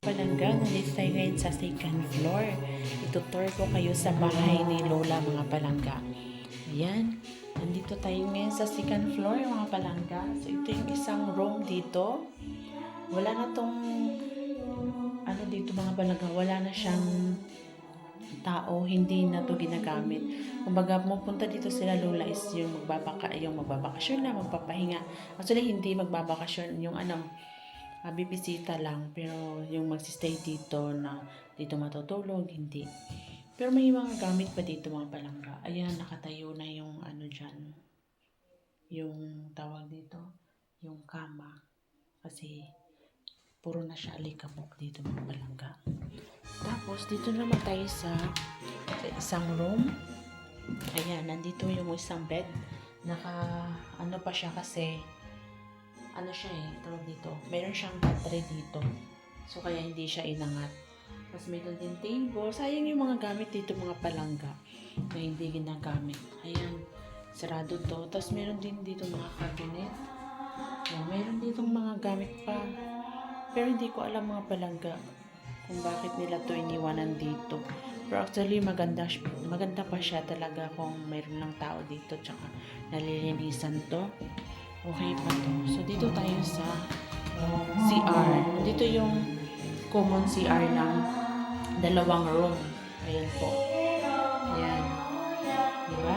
Palangga, nandito tayo ngayon sa second floor. Itutour ko kayo sa bahay ni Lola mga palangga. Ayan, nandito tayo ngayon sa second floor mga palangga. So ito yung isang room dito. Wala na tong ano dito mga palangga, wala na siyang tao, hindi na to ginagamit. Kumbaga, pumunta dito sila Lola is yung magbabaka, yung magbabakasyon na, magpapahinga. Actually, hindi magbabakasyon, yung ano, uh, bibisita lang. Pero yung magsistay dito na dito matutulog, hindi. Pero may mga gamit pa dito mga palangga. Ayan, nakatayo na yung ano dyan. Yung tawag dito, yung kama. Kasi puro na siya alikabok dito mga palangga. Tapos, dito naman tayo sa, sa isang room. Ayan, nandito yung isang bed. Naka, ano pa siya kasi, ano siya eh, tawag dito. Meron siyang battery dito. So, kaya hindi siya inangat. Tapos, meron din table. Sayang yung mga gamit dito, mga palangga, na hindi ginagamit. Ayan, sarado to. Tapos, meron din dito mga cabinet. Ayan, meron dito mga gamit pa. Pero hindi ko alam mga palangga kung bakit nila to iniwanan dito. Pero actually, maganda, maganda pa siya talaga kung mayroon lang tao dito tsaka nalilinisan to. Okay pa to. So, dito tayo sa CR. Dito yung common CR ng dalawang room. Ayan po. Ayan. Diba?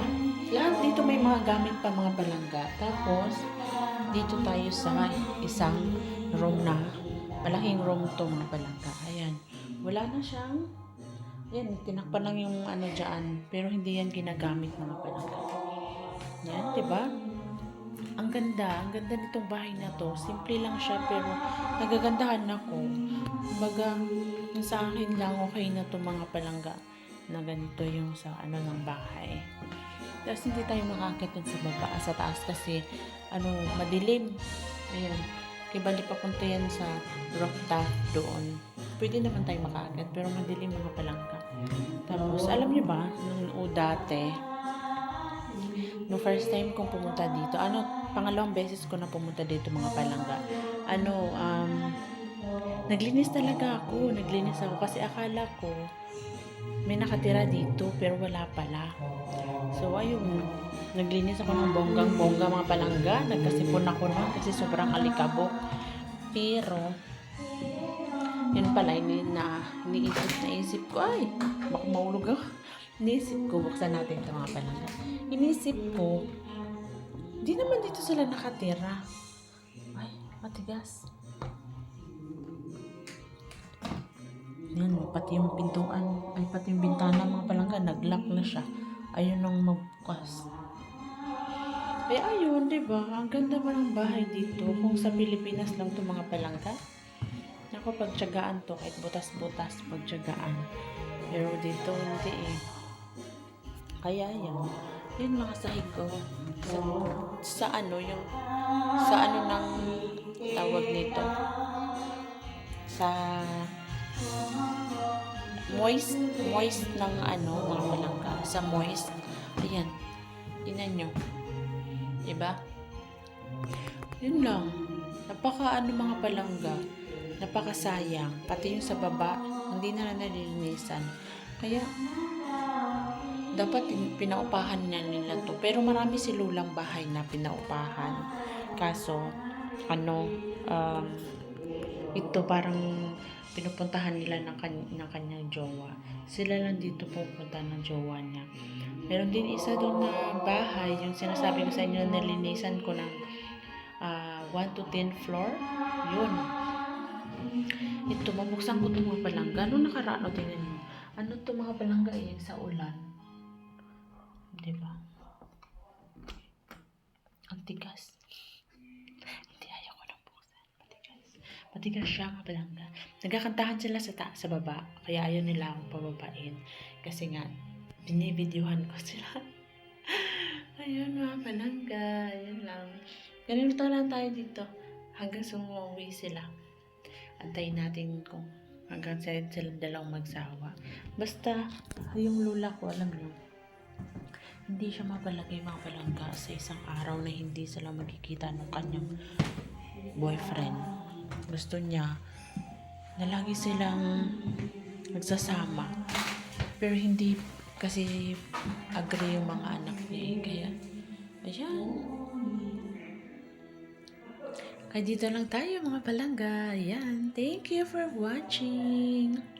Lahat dito may mga gamit pa mga palangga. Tapos, dito tayo sa isang room na malaking room to mga palangga. Ayan. Wala na siyang yan, tinakpan lang yung ano dyan. Pero hindi yan ginagamit mga palangga. Yan, di ba? Ang ganda, ang ganda nitong bahay na to. Simple lang siya pero nagagandahan ako. Kumbaga, sa akin lang okay na to mga palangga na ganito yung sa ano ng bahay. Tapos hindi tayo makakit sa baba, sa taas kasi ano, madilim. Ayan. Kaya bali papunta yan sa rooftop doon. Pwede naman tayo makakit pero madilim mga palangga. Tapos, alam niyo ba, nung o dati, no first time kong pumunta dito, ano, pangalawang beses ko na pumunta dito mga palangga. Ano, um, naglinis talaga ako, naglinis ako kasi akala ko may nakatira dito pero wala pala. So, ayun, naglinis ako ng bonggang-bongga mga palangga, nagkasipon ako na kasi sobrang alikabok. Pero, yun pala, ini na, iniisip, naisip ko, ay, baka maulog ako. Iniisip ko, buksan natin ito mga palangga. Iniisip ko, di naman dito sila nakatira. Ay, matigas. Yan, pati yung pintuan, ay pati yung bintana mga palangga, nag-lock na siya. Ayun nang magbukas. Eh ayun, di ba? Ang ganda ba ng bahay dito? Kung sa Pilipinas lang to mga palangga. Ako, pagtsagaan to, kahit butas-butas, pagtsagaan. Pero dito, hindi eh. Kaya yan. Yun mga sahig ko. Sa, sa ano, yung, sa ano ng tawag nito? Sa moist, moist ng ano, mga palangga. Sa moist. Ayan. Tingnan nyo. Diba? Yun lang. Napaka ano mga palangga napakasayang. Pati yung sa baba, hindi na nalilinisan. Kaya, dapat pinaupahan na nila to. Pero marami si lulang bahay na pinaupahan. Kaso, ano, um, ito parang pinupuntahan nila ng, kan- ng kanyang jowa. Sila lang dito pupunta ng jowa niya. Meron din isa doon na bahay, yung sinasabi ko sa inyo na nalinisan ko ng ah, 1 to 10 floor. Yun. Ito, mabuksan ko itong mga palangga. Ano nakaraan o tingnan nyo? Ano to mga palangga eh, sa ulan? Di ba? Ang tigas. Hindi ayaw ko nang buksan. Matigas. Matigas siya mga palangga. Nagkakantahan sila sa, ta- sa baba. Kaya ayaw nila akong pababain. Kasi nga, binibidyohan ko sila. Ayun mga palangga. Ayun lang. Ganito lang tayo dito. Hanggang sumuwi sila antayin natin kung hanggang sa silang dalawang magsawa. Basta, yung lula ko, alam nyo, hindi siya mapalagay mga palangga sa isang araw na hindi sila magkikita ng kanyang boyfriend. Gusto niya, na lagi silang nagsasama. Pero hindi kasi agree yung mga anak niya eh. Kaya, ayan. Kaya dito lang tayo mga palangga. Ayan. Thank you for watching.